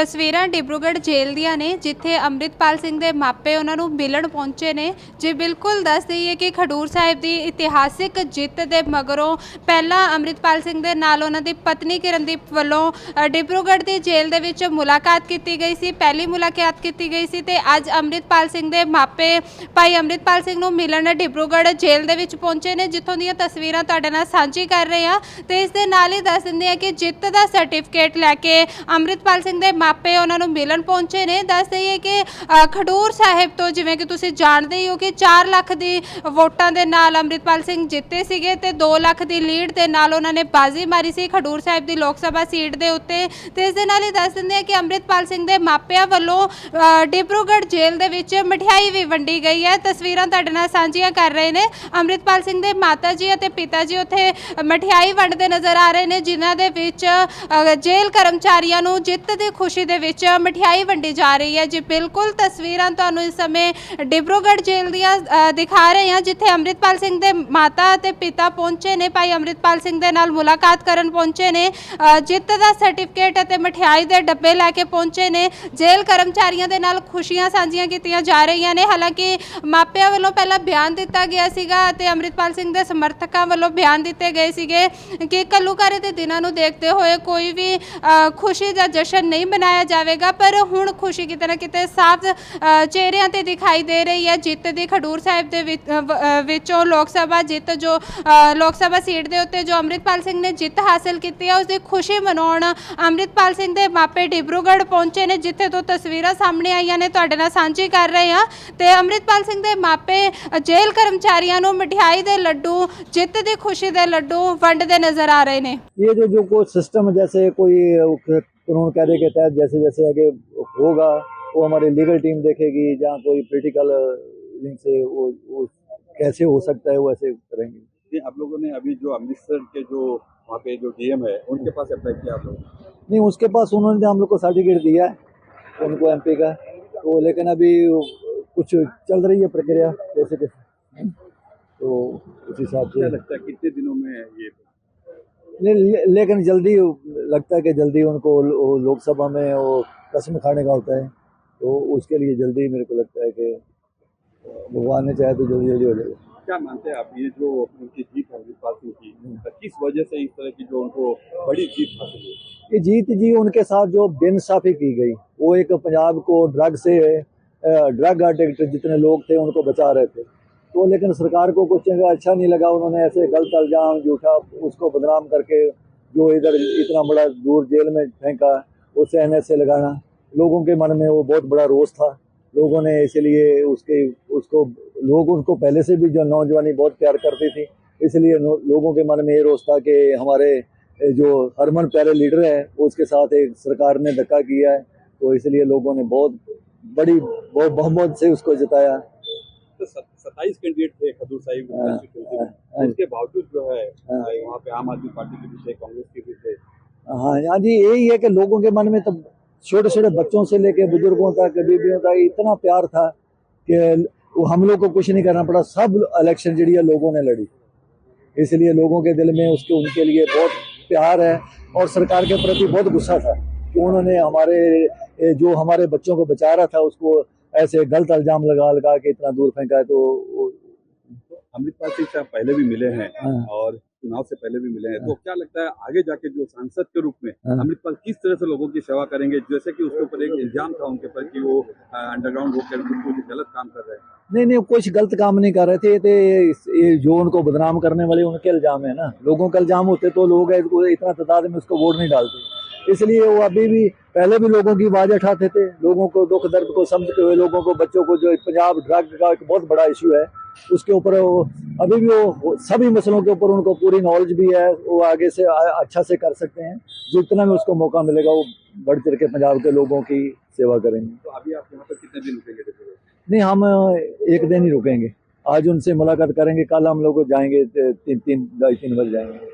ਤਸਵੀਰਾਂ ਡਿਬਰੂਗੜ੍ਹ ਜੇਲ੍ਹ ਦੀਆਂ ਨੇ ਜਿੱਥੇ ਅੰਮ੍ਰਿਤਪਾਲ ਸਿੰਘ ਦੇ ਮਾਪੇ ਉਹਨਾਂ ਨੂੰ ਮਿਲਣ ਪਹੁੰਚੇ ਨੇ। ਜੇ ਬਿਲਕੁਲ ਦੱਸ ਦਈਏ ਕਿ ਖਡੂਰ ਸਾਹਿਬ ਦੀ ਇਤਿਹਾਸਿਕ ਜਿੱਤ ਦੇ ਮਗਰੋਂ ਪਹਿਲਾਂ ਅੰਮ੍ਰਿਤਪਾਲ ਸਿੰਘ ਦੇ ਨਾਲ ਉਹਨਾਂ ਦੀ ਪਤਨੀ ਕਿਰਨਦੀਪ ਵੱਲੋਂ ਅ, ਡਿਬਰੂਗੜ੍ਹ ਦੀ ਜੇਲ੍ਹ ਦੇ ਵਿੱਚ ਮੁਲਾਕਾਤ ਕੀਤੀ ਗਈ ਸੀ ਪਹਿਲੀ ਮੁਲਾਕਾਤ ਕੀਤੀ ਗਈ ਸੀ ਤੇ ਅੱਜ ਅੰਮ੍ਰਿਤਪਾਲ ਸਿੰਘ ਦੇ ਮਾਪੇ ਭਾਈ ਅੰਮ੍ਰਿਤਪਾਲ ਸਿੰਘ ਨੂੰ ਮਿਲਣ ਡਿਬਰੂਗੜ੍ਹ ਜੇਲ੍ਹ ਦੇ ਵਿੱਚ ਪਹੁੰਚੇ ਨੇ ਜਿੱਥੋਂ ਦੀਆਂ ਤਸਵੀਰਾਂ ਤੁਹਾਡੇ ਨਾਲ ਸਾਂਝੀ ਕਰ ਰਹੇ ਹਾਂ। ਤੇ ਇਸ ਦੇ ਨਾਲ ਹੀ ਦੱਸ ਦਿੰਦੇ ਆ ਕਿ ਜਿੱਤ ਦਾ ਸਰਟੀਫਿਕੇਟ ਲੈ ਕੇ ਅੰਮ੍ਰਿਤਪਾਲ ਸਿੰਘ ਦੇ ਮਾਪੇ ਉਹਨਾਂ ਨੂੰ ਮਿਲਣ ਪਹੁੰਚੇ ਨੇ। ਦੱਸ ਦਈਏ ਕਿ ਖਡੂਰ ਸਾਹਿਬ ਤੋਂ ਜਿਵੇਂ ਕਿ ਤੁਸੀਂ ਜਾਣਦੇ ਹੀ ਹੋ ਕਿ 4 ਲੱਖ ਦੀ ਵੋਟਾਂ ਦੇ ਨਾਲ ਅੰਮ੍ਰਿਤਪਾਲ ਸਿੰਘ ਜਿੱਤੇ ਸੀਗੇ ਤੇ 2 ਲੱਖ ਦੀ ਲੀਡ ਦੇ ਨਾਲ ਉਹਨਾਂ ਨੇ ਬਾਜ਼ੀ ਮਾਰੀ ਸੀ ਖਡੂਰ ਸਾਹਿਬ ਦੀ ਲੋਕ ਸਭਾ ਸੀਟ ਦੇ ਉੱਤੇ। ਤੇ ਇਸ ਦੇ ਨਾਲ ਹੀ ਦੱਸ ਦਿੰਦੇ ਆ ਕਿ ਅੰਮ੍ਰਿਤਪਾਲ ਸਿੰਘ ਦੇ ਮਾਪਿਆਂ ਵੱਲੋਂ ਡਿਬਰੂਗੜ੍ਹ ਜੇਲ੍ਹ ਦੇ ਵਿੱਚ ਮਠਿਆਈ ਵੀ ਵੰਡੀ ਗਈ ਹੈ। ਤਸਵੀਰਾਂ ਤੁਹਾਡੇ ਨਾਲ ਸਾਂਝੀਆਂ ਕਰ ਰਹੇ ਨੇ। ਅੰਮ੍ਰਿਤਪਾਲ ਸਿੰਘ ਦੇ ਮਾਤਾ ਜੀ ਅਤੇ ਪਿਤਾ ਜੀ ਉੱਥੇ ਮਠਿਆਈ ਵੰਡਦੇ ਨਜ਼ਰ ਆ ਰਹੇ ਨੇ, ਜਿਨ੍ਹਾਂ ਦੇ ਵਿੱਚ ਜੇਲ੍ਹ ਕਰਮਚਾਰੀਆਂ ਨੂੰ ਜਿੱਤ ਦੀ ਖੁਸ਼ੀ ਖੁਸ਼ੀ ਦੇ ਵਿੱਚ ਮਠਿਆਈ ਵੰਡੀ ਜਾ ਰਹੀ ਹੈ। ਜੀ, ਬਿਲਕੁਲ ਤਸਵੀਰਾਂ ਤੁਹਾਨੂੰ ਇਸ ਸਮੇਂ ਡਿਬਰੂਗੜ੍ਹ ਜੇਲ੍ਹ ਦੀਆਂ ਦਿਖਾ ਰਹੇ ਹਾਂ, ਜਿੱਥੇ ਅੰਮ੍ਰਿਤਪਾਲ ਸਿੰਘ ਦੇ ਮਾਤਾ ਅਤੇ ਪਿਤਾ ਪਹੁੰਚੇ ਨੇ। ਭਾਈ ਅੰਮ੍ਰਿਤਪਾਲ ਸਿੰਘ ਦੇ ਨਾਲ ਮੁਲਾਕਾਤ ਕਰਨ ਪਹੁੰਚੇ ਨੇ। ਜਿੱਤ ਦਾ ਸਰਟੀਫਿਕੇਟ ਅਤੇ ਮਠਿਆਈ ਦੇ ਡੱਬੇ ਲੈ ਕੇ ਪਹੁੰਚੇ ਨੇ। ਜੇਲ੍ਹ ਕਰਮਚਾਰੀਆਂ ਦੇ ਨਾਲ ਖੁਸ਼ੀਆਂ ਸਾਂਝੀਆਂ ਕੀਤੀਆਂ ਜਾ ਰਹੀਆਂ ਨੇ। ਹਾਲਾਂਕਿ ਮਾਪਿਆਂ ਵੱਲੋਂ ਪਹਿਲਾਂ ਬਿਆਨ ਦਿੱਤਾ ਗਿਆ ਸੀਗਾ ਅਤੇ ਅੰਮ੍ਰਿਤਪਾਲ ਸਿੰਘ ਦੇ ਸਮਰਥਕਾਂ ਵੱਲੋਂ ਬਿਆਨ ਦਿੱਤੇ ਗਏ ਸੀਗੇ ਕਿ ਕੱਲੂਕਾਰੇ ਦੇ ਦਿਨਾਂ ਨੂੰ ਦੇਖਦੇ ਹੋਏ ਕੋਈ ਵੀ ਖੁਸ਼ੀ ਦਾ ਜਸ਼ਨ ਨਹੀਂ ਮਨਾਇਆ ਜਾਵੇਗਾ ਪਰ ਹੁਣ ਖੁਸ਼ੀ ਕਿਤੇ ਨਾ ਕਿਤੇ ਸਾਫ਼ ਅ, ਚਿਹਰਿਆਂ ਤੇ ਦਿਖਾਈ ਦੇ ਰਹੀ ਹੈ ਜਿੱਤ ਦੀ ਖਡੂਰ ਸਾਹਿਬ ਦੇ ਵਿੱਚ- ਅ, ਵ- ਅ, ਵਿੱਚੋਂ ਲੋਕ ਸਭਾ ਜਿੱਤ ਜੋ ਅ, ਲੋਕ ਸਭਾ ਸੀਟ ਦੇ ਉੱਤੇ ਜੋ ਅੰਮ੍ਰਿਤਪਾਲ ਸਿੰਘ ਨੇ ਜਿੱਤ ਹਾਸਲ ਕੀਤੀ ਹੈ ਉਸ ਦੀ ਖੁਸ਼ੀ ਮਨਾਉਣ ਅੰਮ੍ਰਿਤਪਾਲ ਸਿੰਘ ਦੇ ਮਾਪੇ ਡਿਬਰੂਗੜ੍ਹ ਪਹੁੰਚੇ ਨੇ ਜਿੱਥੇ ਤੋਂ ਤਸਵੀਰਾਂ ਸਾਹਮਣੇ ਆਈਆਂ ਨੇ ਤੁਹਾਡੇ ਨਾਲ ਸਾਂਝੀ ਕਰ ਰਹੇ ਹਾਂ ਤੇ ਅੰਮ੍ਰਿਤਪਾਲ ਸਿੰਘ ਦੇ ਮਾਪੇ ਅ, ਜੇਲ੍ਹ ਕਰਮਚਾਰੀਆਂ ਨੂੰ ਮਠਿਆਈ ਦੇ ਲੱਡੂ ਜਿੱਤ ਦੀ ਖੁਸ਼ੀ ਦੇ ਲੱਡੂ ਵੰਡਦੇ ਨਜ਼ਰ ਆ ਰਹੇ ਨੇ ये जो जो कोई सिस्टम जैसे कोई कानून कायदे के तहत जैसे जैसे आगे होगा वो हमारी लीगल टीम देखेगी जहाँ कोई पोलिटिकल लिंक से वो, वो कैसे हो सकता है वो ऐसे करेंगे। आप लोगों ने अभी जो अमृतसर के जो वहाँ पे जो डीएम है उनके पास अप्लाई किया आप लोग नहीं उसके पास उन्होंने हम लोग को सर्टिफिकेट दिया है उनको एमपी का। तो लेकिन अभी कुछ चल रही है प्रक्रिया जैसे कैसे तो उस हिसाब से। लगता है कितने दिनों में ये ले, ले, लेकिन जल्दी लगता है कि जल्दी उनको लोकसभा में वो कसम खाने का होता है। तो उसके लिए जल्दी मेरे को लगता है कि भगवान ने चाहे तो जल्दी जल्दी हो जाएगा क्या मानते हैं आप ये जो उनकी जीत है सिंह की किस वजह से इस तरह की जो उनको बड़ी जीत हासिल हुई? ये जीत जी उनके साथ जो बेइंसाफी की गई वो एक पंजाब को ड्रग से ड्रग अडिक्ट जितने लोग थे उनको बचा रहे थे। तो लेकिन सरकार को कुछ अच्छा नहीं लगा, उन्होंने ऐसे गलत अल्जाम झूठा उसको बदनाम करके जो इधर इतना बड़ा दूर जेल में फेंका, उसे एन से लगाना। लोगों के मन में वो बहुत बड़ा रोष था। लोगों ने इसलिए उसके, उसको, लोग उनको पहले से भी जो नौजवानी बहुत प्यार करती थी, इसलिए लोगों के मन में ये रोष था कि हमारे जो हरमन प्यारे लीडर है, उसके साथ एक सरकार ने धक्का किया है। तो इसलिए लोगों ने बहुत बड़ी, बहुत बहुमत से उसको जिताया। तो सत्ताईस कैंडिडेट थे खदूर साहिब हाँ। हाँ। उसके बावजूद जो है हाँ। वहाँ पे आम आदमी पार्टी के भी थे कांग्रेस के भी थे हाँ हाँ जी यही है कि लोगों के मन में तो छोटे छोटे बच्चों से लेके बुज़ुर्गों तक बीबियों तक इतना प्यार था कि हम लोग को कुछ नहीं करना पड़ा सब इलेक्शन जी है लोगों ने लड़ी इसलिए लोगों के दिल में उसके उनके लिए बहुत प्यार है और सरकार के प्रति बहुत गुस्सा था कि उन्होंने हमारे जो हमारे बच्चों को बचा रहा था उसको ऐसे गलत इल्ज़ाम लगा लगा के इतना दूर फेंका है तो अमृतपाल सिंह साहब पहले भी मिले हैं हाँ। और चुनाव से पहले भी मिले हैं तो क्या लगता है आगे जाके जो सांसद के रूप में हाँ। अमृतपाल किस तरह से लोगों की सेवा करेंगे? जैसे कि उसके ऊपर एक इल्ज़ाम था उनके ऊपर कि वो अंडरग्राउंड रोक कर कुछ गलत काम कर रहे हैं। नहीं नहीं कुछ गलत काम नहीं कर रहे थे ये तो ये जो उनको बदनाम करने वाले उनके इल्ज़ाम है ना। लोगों का इल्ज़ाम होते तो लोग इतना तादाद में उसको वोट नहीं डालते। इसलिए वो अभी भी पहले भी लोगों की आवाज़ उठाते थे लोगों को दुख दर्द को समझते हुए लोगों को बच्चों को जो पंजाब ड्रग का एक बहुत बड़ा इशू है उसके ऊपर वो अभी भी वो सभी मसलों के ऊपर उनको पूरी नॉलेज भी है वो आगे से अच्छा से कर सकते हैं जितना भी उसको मौका मिलेगा वो बढ़ चढ़ के पंजाब के लोगों की सेवा करेंगे। तो अभी आप यहाँ पर कितने दिन रुकेंगे नहीं हम एक दिन ही रुकेंगे। आज उनसे मुलाकात करेंगे कल हम लोग जाएँगे तीन तीन ढाई तीन बजे जाएँगे।